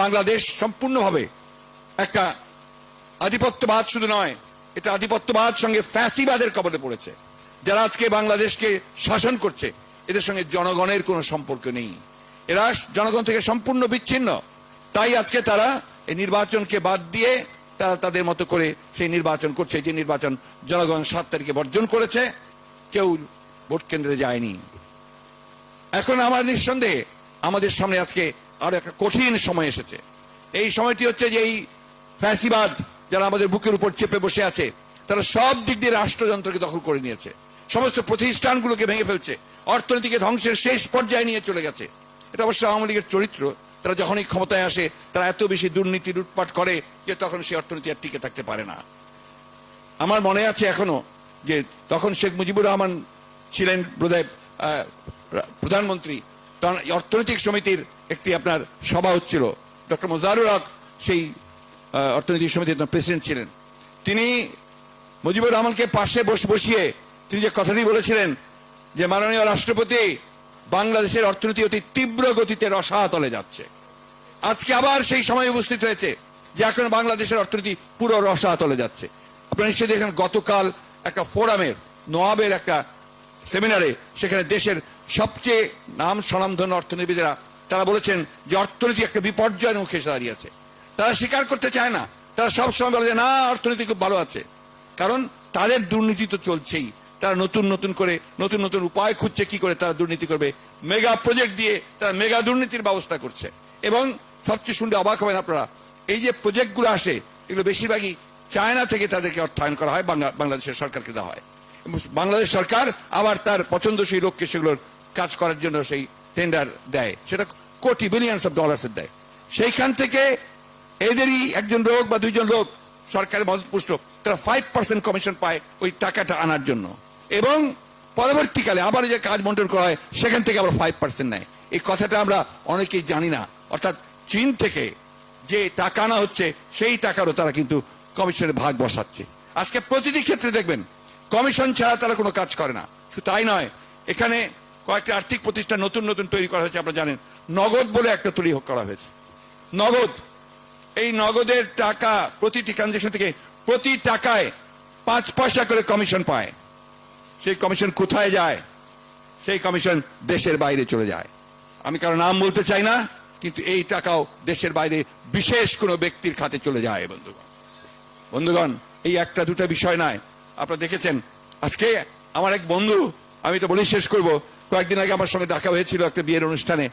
বাংলাদেশ সম্পূর্ণভাবে একটা আধিপত্যবাদ শুধু নয়, এটা আধিপত্যবাদ সঙ্গে ফ্যাসিবাদের কবলে পড়েছে। যারা আজকে বাংলাদেশকে শাসন করছে, এদের সঙ্গে জনগণের কোনো সম্পর্ক নেই। এরা জনগণ থেকে সম্পূর্ণ বিচ্ছিন্ন। তাই আজকে তারা এই নির্বাচনকে বাদ দিয়ে তারা তাদের মতো করে সেই নির্বাচন করছে, যে নির্বাচন জনগণ সাত তারিখে বর্জন করেছে, কেউ ভোট কেন্দ্রে যায়নি। এখন আমার নিঃসন্দেহে আমাদের সামনে আজকে আরও একটা কঠিন সময় এসেছে। এই সময়টি হচ্ছে যে এই ফ্যাসিবাদ যারা আমাদের বুকের উপর চেপে বসে আছে, তারা সব দিক দিয়ে রাষ্ট্রযন্ত্রকে দখল করে নিয়েছে। সমস্ত প্রতিষ্ঠানগুলোকে ভেঙে ফেলছে, অর্থনীতিকে ধ্বংসের শেষ পর্যায়ে নিয়ে চলে গেছে। এটা অবশ্য আওয়ামী লীগের চরিত্র। তারা যখনই ক্ষমতায় আসে, তারা এত বেশি দুর্নীতি লুটপাট করে যে তখন সেই অর্থনীতি আর টিকে থাকতে পারে না। আমার মনে আছে এখনও যে তখন শেখ মুজিবুর রহমান ছিলেন বোধহয় প্রধানমন্ত্রী অর্থনৈতিক সমিতির একটি আপনার সভা হচ্ছিল। ডক্টর মোজারুল হক সেই অর্থনৈতিক সমিতির প্রেসিডেন্ট ছিলেন। তিনি মুজিবুর রহমানকে পাশে বস, বসিয়ে তিনি যে কথাটি বলেছিলেন যে, মাননীয় রাষ্ট্রপতি, বাংলাদেশের অর্থনীতি অতি তীব্র গতিতে রসাতলে যাচ্ছে। আজকে আবার সেই সময় উপস্থিত হয়েছে যে, এখন বাংলাদেশের অর্থনীতি পুরো রসাতলে যাচ্ছে। আপনারা নিশ্চয়ই দেখেন গতকাল একটা ফোরামের নোয়াবের একটা সেমিনারে সেখানে দেশের সবচেয়ে নাম স্বনামধন্য অর্থনীতিবিদেরা, তারা বলেছেন যে অর্থনীতি একটা বিপর্যয়ের মুখে এসে দাঁড়িয়েছে তারা স্বীকার করতে চায় না। তারা সবসময় বলে যে, না, অর্থনীতি খুব ভালো আছে। কারণ তাদের দুর্নীতি তো চলছেই। তারা নতুন নতুন করে, নতুন নতুন উপায় খুঁজছে কি করে তারা দুর্নীতি করবে। মেগা প্রজেক্ট দিয়ে তারা মেগা দুর্নীতির ব্যবস্থা করছে। এবং সবচেয়ে শুনলে অবাক হবেন আপনারা, এই যে প্রজেক্টগুলো আসে, এগুলো বেশিরভাগই চায়না থেকে তাদেরকে অর্থায়ন করা হয় বাংলাদেশের সরকারকে দেওয়া হয়। বাংলাদেশ সরকার আবার তার পছন্দসই লোককে সেগুলোর কাজ করার জন্য সেই টেন্ডার দেয়। সেটা কোটি বিলিয়ন্স অফ ডলার্স দেয়। সেইখান থেকে এদেরই একজন লোক বা দুইজন লোক সরকারের মদতপুষ্ট তারা ফাইভ পার্সেন্ট কমিশন পায় ওই টাকাটা আনার জন্য। এবং পরবর্তীকালে আবার যে কাজ বন্টন করা হয়, সেখান থেকে আবার ফাইভ পার্সেন্ট নেয়। এই কথাটা আমরা অনেকেই জানি না। অর্থাৎ চীন থেকে যে টাকা আনা হচ্ছে, সেই টাকারও তারা কিন্তু কমিশনের ভাগ বসাচ্ছে। আজকে প্রতিটি ক্ষেত্রে দেখবেন কমিশন ছাড়া তারা কোনো কাজ করে না। শুধু তাই নয়, এখানে কয়েকটি আর্থিক প্রতিষ্ঠান নতুন নতুন তৈরি করা হয়েছে, আপনারা জানেন। নগদ বলে একটা তৈরি করা হয়েছে। নগদ। এই নগদের টাকা প্রতিটি ট্রানজেকশন থেকে প্রতি টাকায় পাঁচ পয়সা করে কমিশন পায়। সেই কমিশন কোথায় যায়? সেই কমিশন দেশের বাইরে চলে যায়। আমি কারও নাম বলতে চাই না, কিন্তু এই টাকাও দেশের বাইরে বিশেষ কোনো ব্যক্তির খাতে চলে যায়, বন্ধুগণ। বন্ধুগণ, এই একটা দুটা বিষয় নয় আপনারা দেখেছেন, আজকে আমার এক বন্ধু, আমি তো বলি শেষ করব কয়েকদিন আগে আমার সঙ্গে দেখা হয়েছিল একটা বিয়ের অনুষ্ঠানে।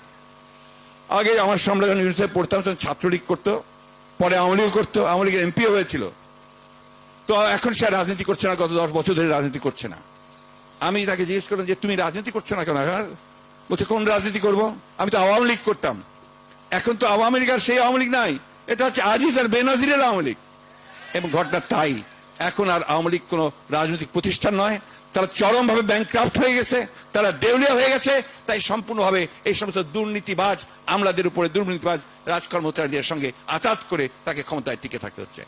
আগে আমার সামনে যখন ইউনিভার্সিটি পড়তাম, তখন ছাত্রলীগ করতো, পরে আওয়ামী লীগ করতো, আওয়ামী লীগের এমপিও হয়েছিল। তো এখন সে রাজনীতি করছে না, গত দশ বছর ধরে রাজনীতি করছে না। আমি তাকে জিজ্ঞেস করলাম যে, তুমি রাজনীতি করছ না কেন? বলছে, কোন রাজনীতি করব? আমি তো আওয়ামী লীগ করতাম। এখন তো আওয়ামী লীগ আর সেই আওয়ামী লীগ নাই। এটা হচ্ছে আজিজ আর বেনজিরের আওয়ামী লীগ। এবং ঘটনা তাই। এখন আর আওয়ামী লীগ কোনো রাজনৈতিক প্রতিষ্ঠান নয়। তারা চরমভাবে ব্যাংক্রাফ্ট হয়ে গেছে। তারা দেউলিয়া হয়ে গেছে, তাই সম্পূর্ণভাবে এই সমস্ত দুর্নীতিবাজ, আমলাদের উপরে দুর্নীতিবাজ রাজকর্মচারীদের সঙ্গে আতাত করে তাকে ক্ষমতায় টিকে থাকতে হচ্ছে।